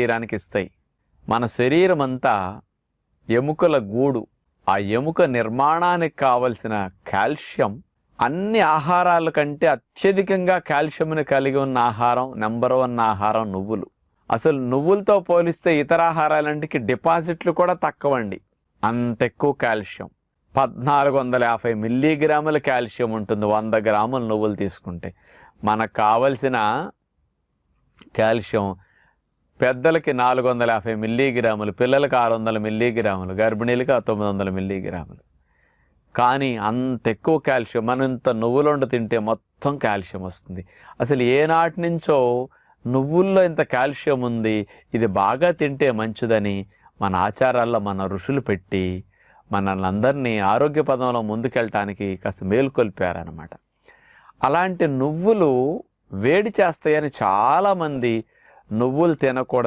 శరీరానికి ఇస్తాయి. మన శరీరం అంతా ఎముకల గూడు. ఆ ఎముక నిర్మాణానికి కావలసిన కాల్షియం అన్ని ఆహారాల కంటే అత్యధికంగా కాల్షియంను కలిగి ఉన్న ఆహారం నెంబర్ వన్ ఆహారం నువ్వులు. అసలు నువ్వులతో పోలిస్తే ఇతర ఆహారాలంటికి డిపాజిట్లు కూడా తక్కువండి. అంత ఎక్కువ కాల్షియం. పద్నాలుగు వందల యాభై మిల్లీగ్రాముల కాల్షియం ఉంటుంది వంద గ్రాముల నువ్వులు తీసుకుంటే. మనకు కావలసిన కాల్షియం పెద్దలకి నాలుగు వందల యాభై మిల్లీగ్రాములు పిల్లలకి ఆరు వందల మిల్లీగ్రాములు గర్భిణీలకి తొమ్మిది వందల మిల్లీగ్రాములు. కానీ అంత ఎక్కువ కాల్షియం మనం ఇంత నువ్వులుండ తింటే మొత్తం కాల్షియం వస్తుంది. అసలు ఏనాటి నుంచో నువ్వుల్లో ఇంత కాల్షియం ఉంది ఇది బాగా తింటే మంచిదని మన ఆచారాల్లో మన ఋషులు పెట్టి మనల్ని అందరినీ ఆరోగ్య పదంలో ముందుకెళ్ళటానికి కాస్త మేలుకొల్పారనమాట అలాంటి నువ్వులు వేడి చేస్తాయని చాలామంది నువ్వులు తినకూడదు.